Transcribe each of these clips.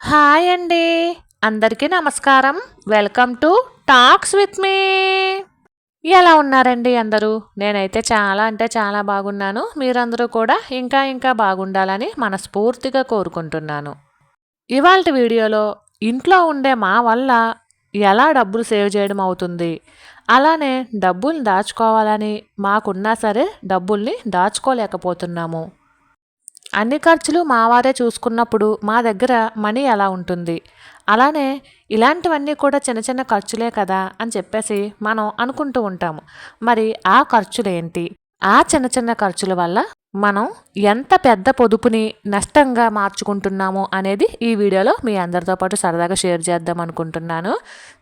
Hi అండి. అందరికీ నమస్కారం. Welcome to talks with me. ఎలా ఉన్నారండి అందరూ? నేనైతే చాలా అంటే చాలా బాగున్నాను. మీరందరూ కూడా ఇంకా ఇంకా బాగుండాలని మనస్ఫూర్తిగా కోరుకుంటున్నాను. ఇవాళ వీడియోలో ఇంట్లో ఉండే మా వల్ల ఎలా డబ్బులు సేవ్ చేయడం అవుతుంది? అలానే డబ్బుల్ని దాచుకోవాలని మాకున్నా సరే డబ్బుల్ని దాచుకోలేకపోతున్నాము. అన్ని ఖర్చులు మావారే చూసుకున్నప్పుడు మా దగ్గర మనీ ఎలా ఉంటుంది? అలానే ఇలాంటివన్నీ కూడా చిన్న చిన్న ఖర్చులే కదా అని చెప్పేసి మనం అనుకుంటూ ఉంటాము. మరి ఆ ఖర్చులు ఏంటి? ఆ చిన్న చిన్న ఖర్చుల వల్ల మనం ఎంత పెద్ద పొదుపుని నష్టంగా మార్చుకుంటున్నాము అనేది ఈ వీడియోలో మీ అందరితో పాటు సరదాగా షేర్ చేద్దాం అనుకుంటున్నాను.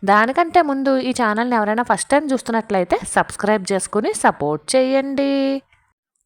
దానికంటే ముందు ఈ ఛానల్ని ఎవరైనా ఫస్ట్ టైం చూస్తున్నట్లయితే సబ్స్క్రైబ్ చేసుకుని సపోర్ట్ చేయండి.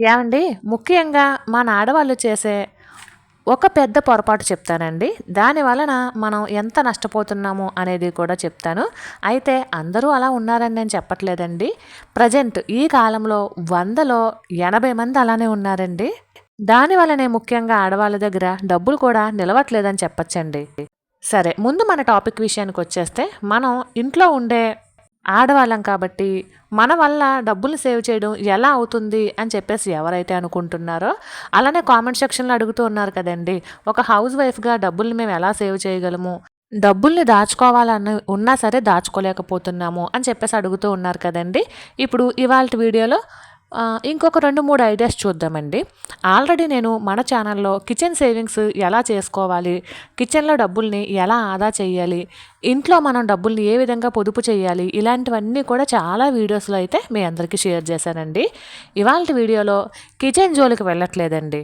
ఏమండి? ముఖ్యంగా మన ఆడవాళ్ళు చేసే ఒక పెద్ద పొరపాటు చెప్తానండి. దాని వలన మనం ఎంత నష్టపోతున్నాము అనేది కూడా చెప్తాను. అయితే అందరూ అలా ఉన్నారని నేను చెప్పట్లేదండి. ప్రజెంట్ ఈ కాలంలో వందలో ఎనభై మంది అలానే ఉన్నారండి. దాని వలనే ముఖ్యంగా ఆడవాళ్ళ దగ్గర డబ్బులు కూడా నిలవట్లేదని చెప్పచ్చండి. సరే ముందు మన టాపిక్ విషయానికి వచ్చేస్తే మనం ఇంట్లో ఉండే ఆడవాళ్ళం కాబట్టి మన వల్ల డబ్బులు సేవ్ చేయడం ఎలా అవుతుంది అని చెప్పేసి ఎవరైతే అనుకుంటున్నారో అలానే కామెంట్ సెక్షన్లో అడుగుతూ ఉన్నారు కదండి. ఒక హౌస్ వైఫ్గా డబ్బుల్ని మేము ఎలా సేవ్ చేయగలము? డబ్బుల్ని దాచుకోవాలని ఉన్నా సరే దాచుకోలేకపోతున్నాము అని చెప్పేసి అడుగుతూ ఉన్నారు కదండి. ఇప్పుడు ఇవాళ వీడియోలో ఇంకొక రెండు మూడు ఐడియాస్ చూద్దామండి. ఆల్రెడీ నేను మన ఛానల్లో కిచెన్ సేవింగ్స్ ఎలా చేసుకోవాలి కిచెన్లో డబ్బుల్ని ఎలా ఆదా చేయాలి ఇంట్లో మనం డబ్బుల్ని ఏ విధంగా పొదుపు చేయాలి ఇలాంటివన్నీ కూడా చాలా వీడియోస్లో అయితే మీ అందరికీ షేర్ చేశానండి. ఇవాళ వీడియోలో కిచెన్ జోలికి వెళ్ళట్లేదండి.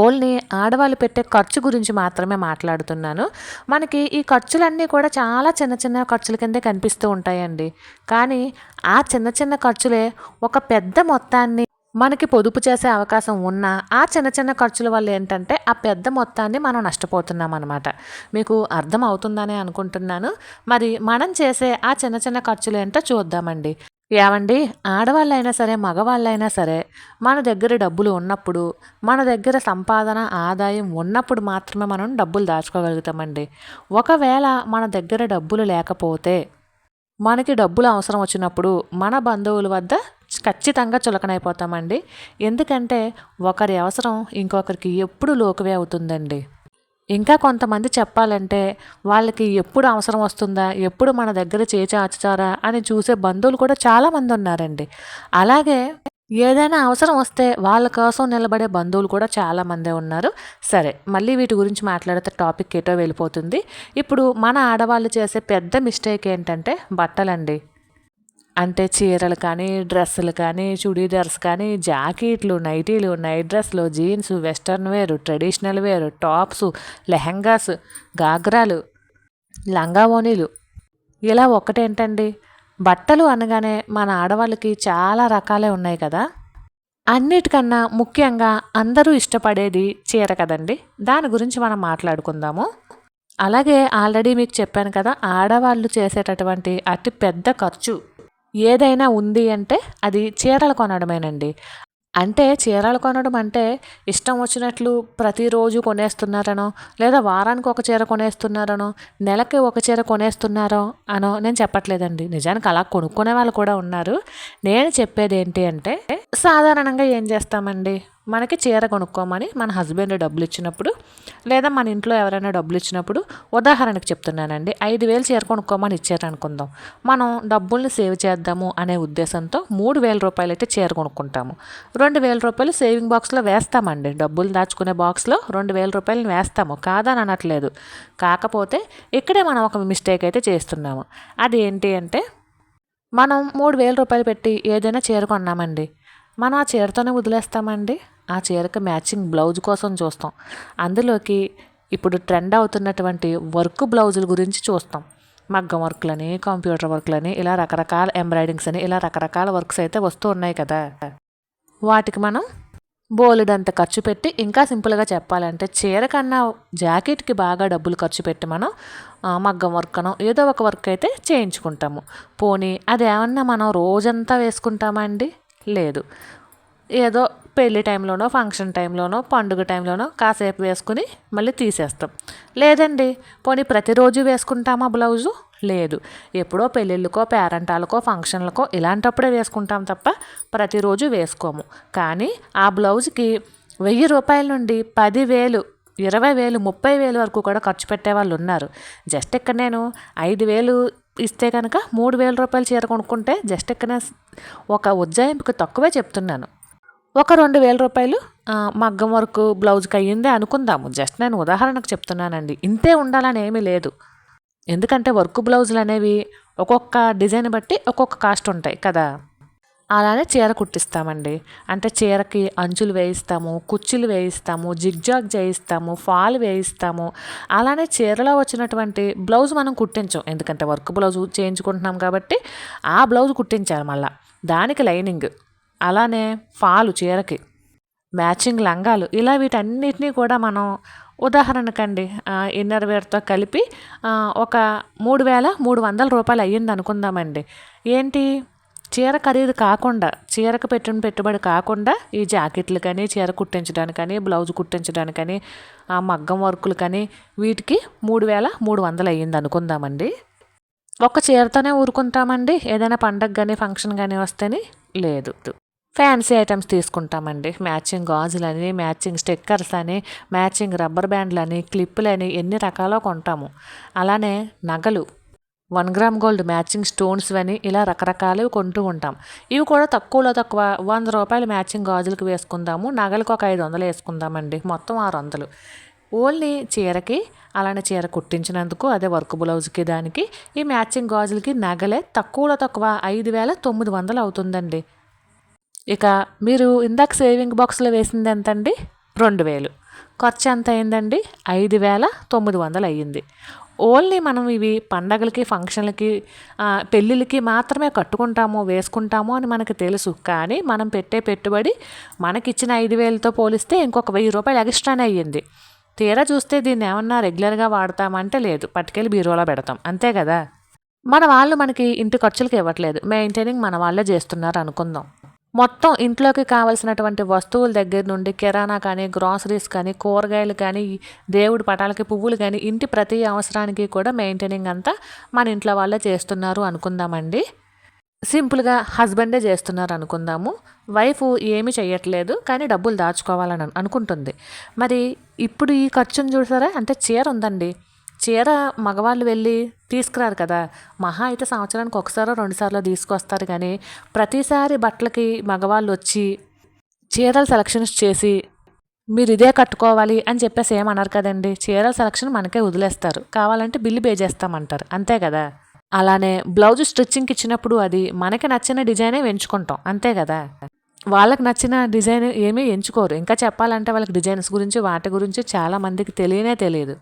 ఓన్లీ ఆడవాళ్ళు పెట్టే ఖర్చు గురించి మాత్రమే మాట్లాడుతున్నాను. మనకి ఈ ఖర్చులన్నీ కూడా చాలా చిన్న చిన్న ఖర్చుల కిందే కనిపిస్తూ ఉంటాయండి. కానీ ఆ చిన్న చిన్న ఖర్చులే ఒక పెద్ద మొత్తాన్ని మనకి పొదుపు చేసే అవకాశం ఉన్న ఆ చిన్న చిన్న ఖర్చుల వల్ల ఏంటంటే ఆ పెద్ద మొత్తాన్ని మనం నష్టపోతున్నాం అనమాట మీకు అర్థం అవుతుందని అనుకుంటున్నాను. మరి మనం చేసే ఆ చిన్న చిన్న ఖర్చులు ఏంటో చూద్దామండి. ఏమండి? ఆడవాళ్ళైనా సరే మగవాళ్ళైనా సరే మన దగ్గర డబ్బులు ఉన్నప్పుడు మన దగ్గర సంపాదన ఆదాయం ఉన్నప్పుడు మాత్రమే మనం డబ్బులు దాచుకోగలుగుతామండి. ఒకవేళ మన దగ్గర డబ్బులు లేకపోతే మనకి డబ్బులు అవసరం వచ్చినప్పుడు మన బంధువుల వద్ద ఖచ్చితంగా చులకనైపోతామండి. ఎందుకంటే ఒకరి అవసరం ఇంకొకరికి ఎప్పుడు లోకువే అవుతుందండి. ఇంకా కొంతమంది చెప్పాలంటే వాళ్ళకి ఎప్పుడు అవసరం వస్తుందా ఎప్పుడు మన దగ్గర చేచాచుతారా అని చూసే బంధువులు కూడా చాలామంది ఉన్నారండి. అలాగే ఏదైనా అవసరం వస్తే వాళ్ళ కోసం నిలబడే బంధువులు కూడా చాలామందే ఉన్నారు. సరే మళ్ళీ వీటి గురించి మాట్లాడితే టాపిక్ ఏటో వెళ్ళిపోతుంది. ఇప్పుడు మన ఆడవాళ్ళు చేసే పెద్ద మిస్టేక్ ఏంటంటే బట్టలండి. అంటే చీరలు కానీ డ్రెస్సులు కానీ చుడీదార్స్ కానీ జాకెట్లు నైటీలు నైట్ డ్రెస్లు jeans western wear traditional wear tops lehengas గాగ్రాలు లంగావోనీలు ఇలా ఒకటేంటండి బట్టలు అనగానే మన ఆడవాళ్ళకి చాలా రకాలే ఉన్నాయి కదా? అన్నిటికన్నా ముఖ్యంగా అందరూ ఇష్టపడేది చీర కదండి? దాని గురించి మనం మాట్లాడుకుందాము. అలాగే ఆల్రెడీ మీకు చెప్పాను కదా ఆడవాళ్ళు చేసేటటువంటి అతి పెద్ద ఖర్చు. ఏదైనా ఉంది అంటే అది చీరలు కొనడమేనండి. అంటే చీరలు కొనడం అంటే ఇష్టం వచ్చినట్లు ప్రతిరోజు కొనేస్తున్నారనో లేదా వారానికి ఒక చీర కొనేస్తున్నారనో నెలకి ఒక చీర కొనేస్తున్నారో అనో నేను చెప్పట్లేదండి. నిజానికి అలా కొనుక్కునే వాళ్ళు కూడా ఉన్నారు. నేను చెప్పేది ఏంటి అంటే సాధారణంగా ఏం చేస్తామండి? మనకి చీర కొనుక్కోమని మన హస్బెండ్ డబ్బులు ఇచ్చినప్పుడు లేదా మన ఇంట్లో ఎవరైనా డబ్బులు ఇచ్చినప్పుడు ఉదాహరణకు చెప్తున్నానండి ఐదు వేలు చీర కొనుక్కోమని ఇచ్చారనుకుందాం. మనం డబ్బుల్ని సేవ్ చేద్దాము అనే ఉద్దేశంతో మూడు వేల రూపాయలు అయితే చీర కొనుక్కుంటాము. రెండు వేల రూపాయలు సేవింగ్ బాక్స్లో వేస్తామండి. డబ్బులు దాచుకునే బాక్స్లో రెండు వేల రూపాయలు వేస్తాము. కాదని అనట్లేదు. కాకపోతే ఇక్కడే మనం ఒక మిస్టేక్ అయితే చేస్తున్నాము. అది ఏంటి అంటే మనం మూడు వేల రూపాయలు పెట్టి ఏదైనా చీర కొన్నామండి. మనం ఆ చీరతోనే వదిలేస్తామండి? ఆ చీరకు మ్యాచింగ్ బ్లౌజ్ కోసం చూస్తాం. అందులోకి ఇప్పుడు ట్రెండ్ అవుతున్నటువంటి వర్క్ బ్లౌజుల గురించి చూస్తాం. మగ్గం వర్క్లని కంప్యూటర్ వర్క్లని ఇలా రకరకాల ఎంబ్రాయిడింగ్స్ అని ఇలా రకరకాల వర్క్స్ అయితే వస్తూ ఉన్నాయి కదా. వాటికి మనం బోలెడంత ఖర్చు పెట్టి ఇంకా సింపుల్గా చెప్పాలంటే చీర కన్నా జాకెట్కి బాగా డబ్బులు ఖర్చు పెట్టి మనం మగ్గం వర్క్ అనో ఏదో ఒక వర్క్ అయితే చేయించుకుంటాము. పోనీ అది ఏమన్నా మనం రోజంతా వేసుకుంటామా అండి? లేదు. ఏదో పెళ్ళి టైంలోనో ఫంక్షన్ టైంలోనో పండుగ టైంలోనో కాసేపు వేసుకుని మళ్ళీ తీసేస్తాం. లేదండి పోనీ ప్రతిరోజు వేసుకుంటామా బ్లౌజు? లేదు. ఎప్పుడో పెళ్ళిళ్ళకో పేరంటాలకో ఫంక్షన్లకో ఇలాంటప్పుడే వేసుకుంటాం తప్ప ప్రతిరోజు వేసుకోము. కానీ ఆ బ్లౌజ్కి వెయ్యి రూపాయల నుండి పదివేలు ఇరవై వేలు ముప్పై వేలు వరకు కూడా ఖర్చు పెట్టే వాళ్ళు ఉన్నారు. జస్ట్ ఇక్కడ నేను ఐదు వేలు ఇస్తే కనుక మూడు వేల రూపాయలు చీర కొనుక్కుంటే జస్ట్ ఇక్కడ ఒక ఉజ్జాయింపుకి తక్కువే చెప్తున్నాను. ఒక రెండు వేల రూపాయలు మగ్గం వర్క్ బ్లౌజ్కి అయ్యిందే అనుకుందాము. జస్ట్ నేను ఉదాహరణకు చెప్తున్నానండి. ఇంతే ఉండాలని ఏమీ లేదు. ఎందుకంటే వర్క్ బ్లౌజులు అనేవి ఒక్కొక్క డిజైన్ బట్టి ఒక్కొక్క కాస్ట్ ఉంటాయి కదా. అలానే చీర కుట్టిస్తామండి. అంటే చీరకి అంచులు వేయిస్తాము కుచ్చులు వేయిస్తాము జిగ్జాగ్ చేయిస్తాము ఫాల్ వేయిస్తాము. అలానే చీరలో వచ్చినటువంటి బ్లౌజ్ మనం కుట్టించాం. ఎందుకంటే వర్క్ బ్లౌజ్ చేయించుకుంటున్నాం కాబట్టి ఆ బ్లౌజ్ కుట్టించాలి మళ్ళీ. దానికి లైనింగ్. అలానే ఫాలు చీరకి. మ్యాచింగ్ లంగాలు ఇలా వీటన్నిటినీ కూడా మనం ఉదాహరణకండి ఇన్నర్ వేర్తో కలిపి ఒక మూడు వేల మూడు వందల రూపాయలు అయ్యింది అనుకుందామండి. ఏంటి? చీర ఖరీదు కాకుండా చీరకు పెట్టిన పెట్టుబడి కాకుండా ఈ జాకెట్లు కానీ చీర కుట్టించడానికని బ్లౌజ్ కుట్టించడానికని ఆ మగ్గం వర్కులు కానీ వీటికి మూడు వేల మూడు వందలు అయ్యింది అనుకుందామండి. ఒక చీరతోనే ఊరుకుంటామండి? ఏదైనా పండగ కానీ ఫంక్షన్ కానీ వస్తేనే లేదు. ఫ్యాన్సీ ఐటమ్స్ తీసుకుంటామండి. మ్యాచింగ్ గాజులని మ్యాచింగ్ స్టిక్కర్స్ అని మ్యాచింగ్ రబ్బర్ బ్యాండ్లని క్లిప్పులని ఎన్ని రకాలో కొంటాము. అలానే నగలు. One gram gold matching stones అని ఇలా రకరకాలు కొంటూ ఉంటాం. ఇవి కూడా తక్కువలో తక్కువ వంద రూపాయలు మ్యాచింగ్ గాజులకు వేసుకుందాము. నగలకు ఒక ఐదు వందలు వేసుకుందామండి. మొత్తం ఆరు వందలు. ఓన్లీ చీరకి అలానే చీర కుట్టించినందుకు అదే వర్క్ బ్లౌజ్కి దానికి ఈ మ్యాచింగ్ గాజులకి నగలే తక్కువలో తక్కువ ఐదు వేల తొమ్మిది వందలు అవుతుందండి. ఇక మీరు ఇందాక సేవింగ్ బాక్స్లో వేసింది ఎంత అండి రెండు వేలు. ఖర్చు ఎంత అయిందండి? ఐదు వేల తొమ్మిది వందలు అయ్యింది. ఓన్లీ మనం ఇవి పండగలకి ఫంక్షన్లకి పెళ్ళిళ్ళకి మాత్రమే కట్టుకుంటాము వేసుకుంటాము అని మనకు తెలుసు. కానీ మనం పెట్టే పెట్టుబడి మనకిచ్చిన ఐదు వేలతో పోలిస్తే ఇంకొక వెయ్యి రూపాయలు ఎక్స్ట్రానే అయ్యింది. తీరా చూస్తే దీన్ని ఏమన్నా రెగ్యులర్గా వాడతామంటే లేదు. పట్టుకెళ్ళి బీరువాలో పెడతాం. అంతే కదా? మన వాళ్ళు మనకి ఇంటి ఖర్చులకి ఇవ్వట్లేదు. మెయింటైనింగ్ మన వాళ్ళే చేస్తున్నారు అనుకుందాం. మొత్తం ఇంట్లోకి కావలసినటువంటి వస్తువుల దగ్గర నుండి కిరాణా కానీ గ్రాసరీస్ కానీ కూరగాయలు కానీ దేవుడి పటాలకి పువ్వులు కానీ ఇంటి ప్రతి అవసరానికి కూడా మెయింటైనింగ్ అంతా మన ఇంట్లో వాళ్ళే చేస్తున్నారు అనుకుందామండి. సింపుల్గా హస్బెండే చేస్తున్నారు అనుకుందాము. వైఫ్ ఏమీ చేయట్లేదు కానీ డబ్బులు దాచుకోవాలని అనుకుంటుంది. మరి ఇప్పుడు ఈ ఖర్చును చూసారా? అంటే చీర ఉందండి. చీర మగవాళ్ళు వెళ్ళి తీసుకురారు కదా. మహా అయితే సంవత్సరానికి ఒకసారో రెండుసార్లు తీసుకొస్తారు కానీ ప్రతిసారి బట్టలకి మగవాళ్ళు వచ్చి చీరలు సెలక్షన్స్ చేసి మీరు ఇదే కట్టుకోవాలి అని చెప్పేసి ఏమన్నారు కదండి. చీరల సెలక్షన్ మనకే వదిలేస్తారు. కావాలంటే బిల్లు పే చేస్తామంటారు. అంతే కదా. అలానే బ్లౌజ్ స్టిచ్చింగ్కి ఇచ్చినప్పుడు అది మనకి నచ్చిన డిజైనే ఎంచుకుంటాం. అంతే కదా. వాళ్ళకి నచ్చిన డిజైన్ ఏమీ ఎంచుకోరు. ఇంకా చెప్పాలంటే వాళ్ళకి డిజైన్స్ గురించి వాటి గురించి చాలా మందికి తెలియనే తెలియదు.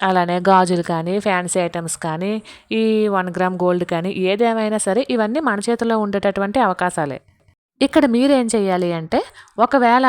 అలానే గాజులు కానీ ఫ్యాన్సీ ఐటమ్స్ కానీ ఈ వన్ గ్రామ్ గోల్డ్ కానీ ఏదేమైనా సరే ఇవన్నీ మన చేతిలో ఉండేటటువంటి అవకాశాలే. ఇక్కడ మీరేం చేయాలి అంటే ఒకవేళ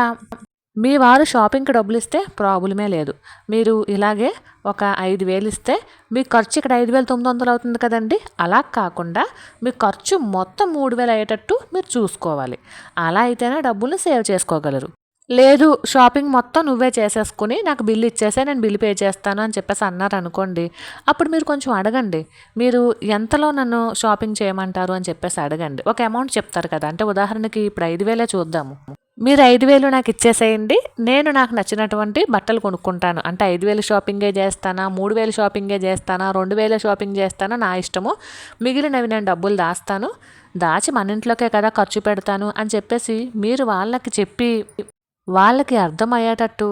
మీ వారు షాపింగ్కి డబ్బులు ఇస్తే ప్రాబ్లమే లేదు. మీరు ఇలాగే ఒక ఐదు వేలు ఇస్తే మీ ఖర్చు ఇక్కడ ఐదు వేల తొమ్మిది వందలు అవుతుంది కదండి? అలా కాకుండా మీ ఖర్చు మొత్తం మూడు వేలు అయ్యేటట్టు మీరు చూసుకోవాలి. అలా అయితేనే డబ్బులు సేవ్ చేసుకోగలరు. లేదు షాపింగ్ మొత్తం నువ్వే చేసేసుకుని నాకు బిల్లు ఇచ్చేసే నేను బిల్లు పే చేస్తాను అని చెప్పేసి అన్నారు అనుకోండి. అప్పుడు మీరు కొంచెం అడగండి. మీరు ఎంతలో నన్ను షాపింగ్ చేయమంటారు అని చెప్పేసి అడగండి. ఒక అమౌంట్ చెప్తారు కదా అంటే ఉదాహరణకి ఇప్పుడు ఐదు వేలే చూద్దాము. మీరు ఐదు వేలు నాకు ఇచ్చేసేయండి. నేను నాకు నచ్చినటువంటి బట్టలు కొనుక్కుంటాను. అంటే ఐదు వేలు షాపింగే చేస్తానా మూడు వేలు షాపింగే చేస్తానా రెండు వేల షాపింగ్ చేస్తానా నా ఇష్టము. మిగిలినవి నేను డబ్బులు దాస్తాను. దాచి మన ఇంట్లోకే కదా ఖర్చు పెడతాను అని చెప్పేసి మీరు వాళ్ళకి చెప్పి వాళ్ళకి అర్థమయ్యేటట్టు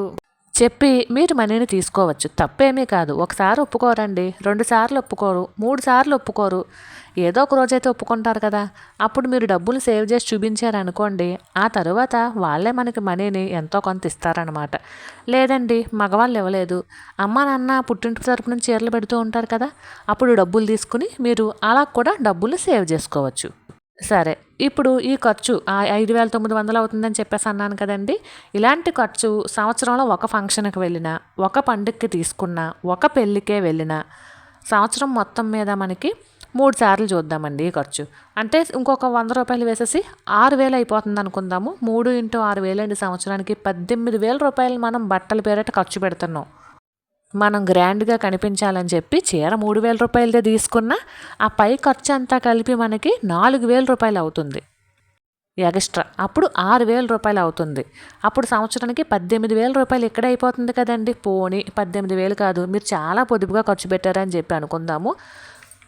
చెప్పి మీరు మనీని తీసుకోవచ్చు. తప్పేమీ కాదు. ఒకసారి ఒప్పుకోరండి. రెండు సార్లు ఒప్పుకోరు. మూడు సార్లు ఒప్పుకోరు. ఏదో ఒక రోజైతే ఒప్పుకుంటారు కదా. అప్పుడు మీరు డబ్బులు సేవ్ చేసి చూపించారనుకోండి ఆ తర్వాత వాళ్ళే మనకి మనీని ఎంతో కొంత ఇస్తారనమాట లేదండి మగవాళ్ళు ఇవ్వలేదు. అమ్మ నాన్న పుట్టింటి తరపు నుంచి చీరలు పెడుతూ ఉంటారు కదా. అప్పుడు డబ్బులు తీసుకుని మీరు అలా కూడా డబ్బులు సేవ్ చేసుకోవచ్చు. సరే ఇప్పుడు ఈ ఖర్చు ఆ ఐదు వేల తొమ్మిది వందలు అవుతుందని చెప్పేసి అన్నాను కదండి. ఇలాంటి ఖర్చు సంవత్సరంలో ఒక ఫంక్షన్కి వెళ్ళినా ఒక పండుగకి తీసుకున్నా ఒక పెళ్ళికే వెళ్ళినా సంవత్సరం మొత్తం మీద మనకి మూడు సార్లు చూద్దామండి ఈ ఖర్చు. అంటే ఇంకొక వంద రూపాయలు వేసేసి ఆరు వేలు అయిపోతుంది అనుకుందాము. మూడు ఇంటూ ఆరు వేలు అండి సంవత్సరానికి. పద్దెనిమిది వేల రూపాయలు మనం బట్టల పేరట ఖర్చు పెడుతున్నాం. మనం గ్రాండ్గా కనిపించాలని చెప్పి చీర మూడు వేల రూపాయలదే తీసుకున్న ఆ పై ఖర్చు అంతా కలిపి మనకి నాలుగు వేల రూపాయలు అవుతుంది. ఎక్స్ట్రా. అప్పుడు ఆరు వేల రూపాయలు అవుతుంది. అప్పుడు సంవత్సరానికి పద్దెనిమిది వేల రూపాయలు ఇక్కడే అయిపోతుంది కదండి. పోనీ పద్దెనిమిది వేలు కాదు. మీరు చాలా పొదుపుగా ఖర్చు పెట్టారని చెప్పి అనుకుందాము.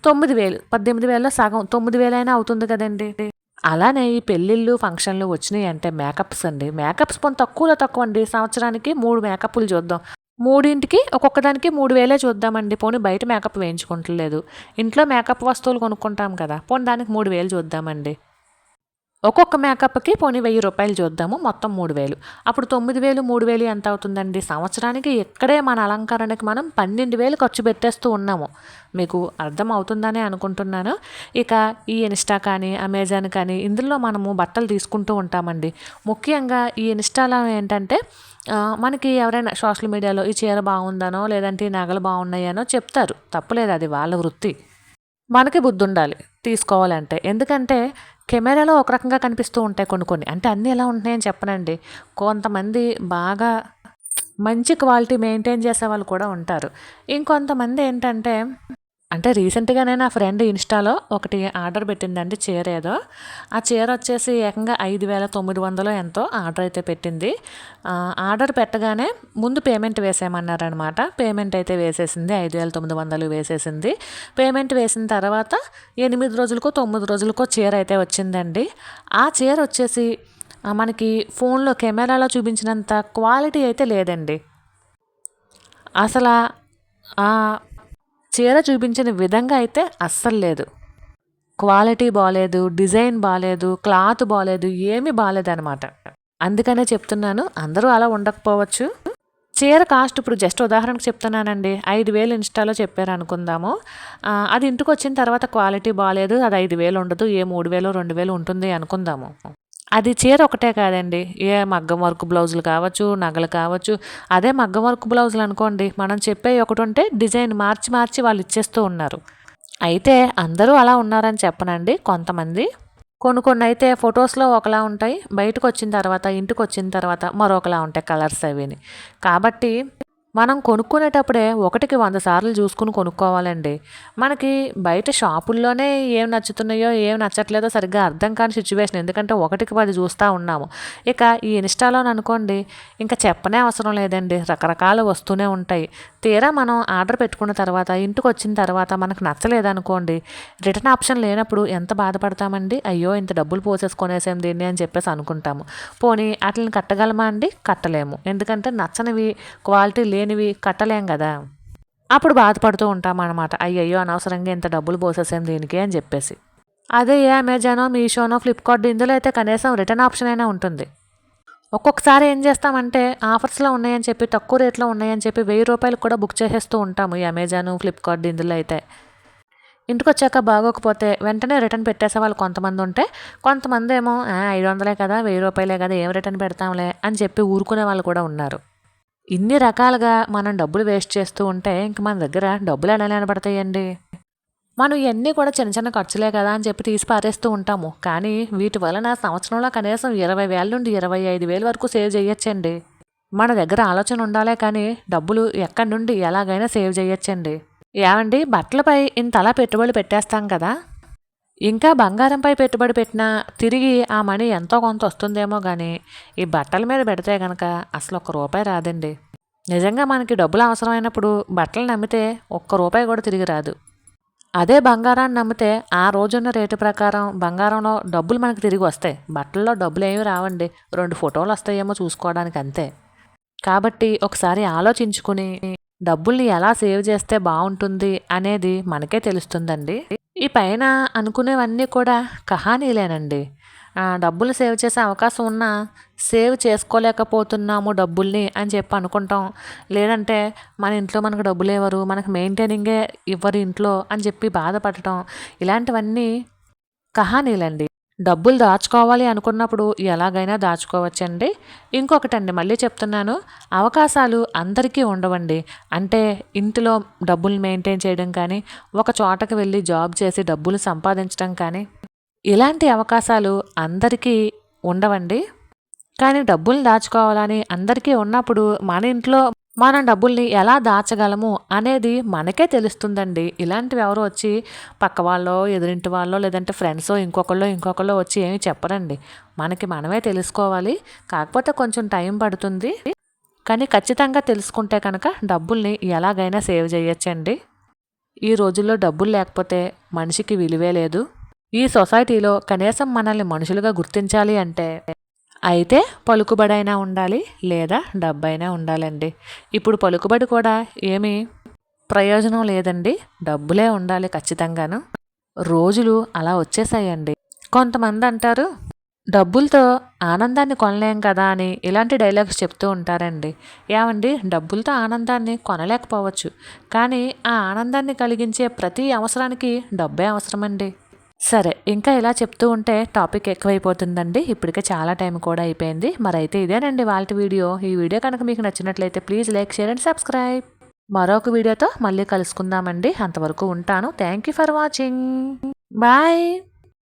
తొమ్మిది వేలు పద్దెనిమిది వేలలో సగం తొమ్మిది వేలైనా అవుతుంది కదండి. అలానే ఈ పెళ్ళిళ్ళు ఫంక్షన్లు వచ్చినాయి అంటే మేకప్స్ అండి. మేకప్స్ పోనీ తక్కువలో తక్కువ అండి సంవత్సరానికి మూడు మేకప్లు చూద్దాం. మూడింటికి ఒక్కొక్కదానికి మూడు వేలే చూద్దామండి. పోనీ బయట మేకప్ వేయించుకుంటలేదు. ఇంట్లో మేకప్ వస్తువులు కొనుక్కుంటాం కదా. పోనీ దానికి మూడు వేలు చూద్దామండి. ఒక్కొక్క మేకప్కి పోనీ వెయ్యి రూపాయలు చూద్దాము మొత్తం మూడు వేలు. అప్పుడు తొమ్మిది వేలు మూడు వేలు ఎంత అవుతుందండి? సంవత్సరానికి ఇక్కడే మన అలంకరణకి మనం పన్నెండు వేలు ఖర్చు పెట్టేస్తూ ఉన్నాము. మీకు అర్థం అవుతుందని అనుకుంటున్నాను. ఇక ఈ ఇన్స్టా కానీ అమెజాన్ కానీ ఇందులో మనము బట్టలు తీసుకుంటూ ఉంటామండి. ముఖ్యంగా ఈ ఇన్స్టాలో ఏంటంటే మనకి ఎవరైనా సోషల్ మీడియాలో ఈ చీర బాగుందనో లేదంటే ఈ నగలు బాగున్నాయనో చెప్తారు. తప్పులేదు అది వాళ్ళ వృత్తి. మనకి బుద్ధి ఉండాలి తీసుకోవాలంటే. ఎందుకంటే కెమెరాలో ఒక రకంగా కనిపిస్తూ ఉంటాయి కొన్ని కొన్ని. అంటే అన్నీ ఎలా ఉంటున్నాయని చెప్పనండి. కొంతమంది బాగా మంచి క్వాలిటీ మెయింటైన్ చేసే వాళ్ళు కూడా ఉంటారు. ఇంకొంతమంది ఏంటంటే అంటే రీసెంట్గానే నా ఫ్రెండ్ ఇన్స్టాలో ఒకటి ఆర్డర్ పెట్టిందండి చీర ఏదో. ఆ చీర వచ్చేసి ఏకంగా ఐదు వేల తొమ్మిది వందలు ఎంతో ఆర్డర్ అయితే పెట్టింది. ఆర్డర్ పెట్టగానే ముందు పేమెంట్ వేసేయమన్నారనమాట పేమెంట్ అయితే వేసేసింది ఐదు వేల తొమ్మిది వందలు వేసేసింది. పేమెంట్ వేసిన తర్వాత ఎనిమిది రోజులకో తొమ్మిది రోజులకో చీర అయితే వచ్చిందండి. ఆ చీర వచ్చేసి మనకి ఫోన్లో కెమెరాలో చూపించినంత క్వాలిటీ అయితే లేదండి. అసలు ఆ చీర చూపించిన విధంగా అయితే అస్సలు లేదు. క్వాలిటీ బాగాలేదు డిజైన్ బాగాలేదు క్లాత్ బాగాలేదు ఏమీ బాగాలేదన్నమాట అందుకనే చెప్తున్నాను అందరూ అలా ఉండకపోవచ్చు. చీర కాస్ట్ ఇప్పుడు జస్ట్ ఉదాహరణకు చెప్తున్నానండి. ఐదు వేలు ఇన్స్టాలో చెప్పారు అనుకుందాము. అది ఇంటికి వచ్చిన తర్వాత క్వాలిటీ బాగాలేదు అది ఐదు వేలు ఉండదు ఏ మూడు వేలు రెండు వేలు ఉంటుంది అనుకుందాము. అది చీర ఒకటే కాదండి. ఏ మగ్గం వర్క్ బ్లౌజులు కావచ్చు నగలు కావచ్చు అదే మగ్గం వర్క్ బ్లౌజులు అనుకోండి. మనం చెప్పే ఒకటి ఉంటే డిజైన్ మార్చి మార్చి వాళ్ళు ఇచ్చేస్తూ ఉన్నారు. అయితే అందరూ అలా ఉన్నారని చెప్పనండి. కొంతమంది కొన్ని కొన్ని అయితే ఫొటోస్లో ఒకలా ఉంటాయి. బయటకు వచ్చిన తర్వాత ఇంటికి వచ్చిన తర్వాత మరొకలా ఉంటాయి కలర్స్ అవిని. కాబట్టి మనం కొనుక్కునేటప్పుడే ఒకటికి వంద సార్లు చూసుకుని కొనుక్కోవాలండి. మనకి బయట షాపుల్లోనే ఏం నచ్చుతున్నాయో ఏం నచ్చట్లేదో సరిగ్గా అర్థం కాని సిచ్యువేషన్. ఎందుకంటే ఒకటికి పది చూస్తూ ఉన్నాము. ఇక ఈ ఇన్స్టాలో అనుకోండి ఇంకా చెప్పనే అవసరం లేదండి. రకరకాలు వస్తూనే ఉంటాయి. తీరా మనం ఆర్డర్ పెట్టుకున్న తర్వాత ఇంటికి వచ్చిన తర్వాత మనకు నచ్చలేదనుకోండి రిటర్న్ ఆప్షన్ లేనప్పుడు ఎంత బాధపడతామండి? అయ్యో ఇంత డబ్బులు పోసేసుకొనేసాం దీన్ని అని చెప్పేసి అనుకుంటాము. పోనీ వాటిని కట్టగలమా అండి? కట్టలేము. ఎందుకంటే నచ్చనివి క్వాలిటీ లేనివి కట్టలేం కదా. అప్పుడు బాధపడుతూ ఉంటాం అనమాట అయ్యయ్యో అనవసరంగా ఇంత డబ్బులు పోసేసాం దీనికి అని చెప్పేసి. అదే ఏ అమెజానో మీషోనో ఫ్లిప్కార్ట్ ఇందులో అయితే కనీసం రిటర్న్ ఆప్షన్ అయినా ఉంటుంది. ఒక్కొక్కసారి ఏం చేస్తామంటే ఆఫర్స్లో ఉన్నాయని చెప్పి తక్కువ రేట్లో ఉన్నాయని చెప్పి వెయ్యి రూపాయలు కూడా బుక్ చేసేస్తూ ఉంటాము ఈ అమెజాన్ ఫ్లిప్కార్ట్ ఇందులో అయితే. ఇంటికి వచ్చాక బాగోకపోతే వెంటనే రిటర్న్ పెట్టేసే వాళ్ళు కొంతమంది ఉంటే కొంతమంది ఏమో ఐదు వందలే కదా వెయ్యి రూపాయలే కదా ఏం రిటర్న్ పెడతాంలే అని చెప్పి ఊరుకునే వాళ్ళు కూడా ఉన్నారు. ఇన్ని రకాలుగా మనం డబ్బులు వేస్ట్ చేస్తూ ఉంటే ఇంక మన దగ్గర డబ్బులు ఎలా నిలబడతాయండి? మనం ఇవన్నీ కూడా చిన్న చిన్న ఖర్చులే కదా అని చెప్పి తీసి పారేస్తూ ఉంటాము. కానీ వీటి వలన సంవత్సరంలో కనీసం ఇరవై వేల నుండి ఇరవై ఐదు వేల వరకు సేవ్ చేయొచ్చండి. మన దగ్గర ఆలోచన ఉండాలే కానీ డబ్బులు ఎక్కడి నుండి ఎలాగైనా సేవ్ చేయొచ్చండి. ఏమండి? బట్టలపై ఇంత అలా పెట్టేస్తాం కదా? ఇంకా బంగారంపై పెట్టుబడి పెట్టినా తిరిగి ఆ మనీ ఎంతో కొంత వస్తుందేమో కానీ ఈ బట్టల మీద పెడితే కనుక అసలు ఒక్క రూపాయి రాదండి. నిజంగా మనకి డబ్బులు అవసరమైనప్పుడు బట్టలు నమ్మితే ఒక్క రూపాయి కూడా తిరిగి రాదు. అదే బంగారాన్ని నమ్మితే ఆ రోజున్న రేటు ప్రకారం బంగారంలో డబ్బులు మనకు తిరిగి వస్తాయి. బట్టల్లో డబ్బులు ఏమీ రావండి. రెండు ఫోటోలు వస్తాయేమో చూసుకోవడానికి అంతే. కాబట్టి ఒకసారి ఆలోచించుకుని డబ్బుల్ని ఎలా సేవ్ చేస్తే బాగుంటుంది అనేది మనకే తెలుస్తుందండి. ఈ పైన అనుకునేవన్నీ కూడా కహానీలేనండి. డబ్బులు సేవ్ చేసే అవకాశం ఉన్నా సేవ్ చేసుకోలేకపోతున్నాము డబ్బుల్ని అని చెప్పి అనుకుంటాం. లేదంటే మన ఇంట్లో మనకు డబ్బులు ఇవ్వరు మనకు మెయింటైనింగే ఇవ్వరు ఇంట్లో అని చెప్పి బాధపడటం. ఇలాంటివన్నీ కహానీలండి. డబ్బులు దాచుకోవాలి అనుకున్నప్పుడు ఎలాగైనా దాచుకోవచ్చండి. ఇంకొకటండి మళ్ళీ చెప్తున్నాను అవకాశాలు అందరికీ ఉండవండి. అంటే ఇంటిలో డబ్బులు మెయింటైన్ చేయడం కానీ ఒక చోటకి వెళ్ళి జాబ్ చేసి డబ్బులు సంపాదించడం కానీ ఇలాంటి అవకాశాలు అందరికీ ఉండవండి. కానీ డబ్బులు దాచుకోవాలని అందరికీ ఉన్నప్పుడు మన ఇంట్లో మనం డబ్బుల్ని ఎలా దాచగలము అనేది మనకే తెలుస్తుందండి. ఇలాంటివి ఎవరు వచ్చి పక్క వాళ్ళో ఎదురింటి వాళ్ళో లేదంటే ఫ్రెండ్సో ఇంకొకళ్ళో ఇంకొకళ్ళో వచ్చి ఏమి చెప్పరండి. మనకి మనమే తెలుసుకోవాలి. కాకపోతే కొంచెం టైం పడుతుంది. కానీ ఖచ్చితంగా తెలుసుకుంటే కనుక డబ్బుల్ని ఎలాగైనా సేవ్ చేయొచ్చండి. ఈ రోజుల్లో డబ్బులు లేకపోతే మనిషికి విలువే లేదు. ఈ సొసైటీలో కనీసం మనల్ని మనుషులుగా గుర్తించాలి అంటే అయితే పలుకుబడైనా ఉండాలి లేదా డబ్బైనా ఉండాలండి. ఇప్పుడు పలుకుబడి కూడా ఏమీ ప్రయోజనం లేదండి. డబ్బులే ఉండాలి ఖచ్చితంగాను. రోజులు అలా వచ్చేసాయండి. కొంతమంది అంటారు డబ్బులతో ఆనందాన్ని కొనలేం కదా అని ఇలాంటి డైలాగ్స్ చెప్తూ ఉంటారండి. ఏమండి? డబ్బులతో ఆనందాన్ని కొనలేకపోవచ్చు. కానీ ఆ ఆనందాన్ని కలిగించే ప్రతి అవసరానికి డబ్బే అవసరమండి. సరే ఇంకా ఇలా చెప్తూ ఉంటే టాపిక్ ఎక్కువైపోతుందండి. ఇప్పటికే చాలా టైం కూడా అయిపోయింది. మరైతే ఇదేనండి వాళ్ళ వీడియో. ఈ వీడియో కనుక మీకు నచ్చినట్లయితే please like share and subscribe. మరొక వీడియోతో మళ్ళీ కలుసుకుందామండి. అంతవరకు ఉంటాను. Thank you for watching. Bye.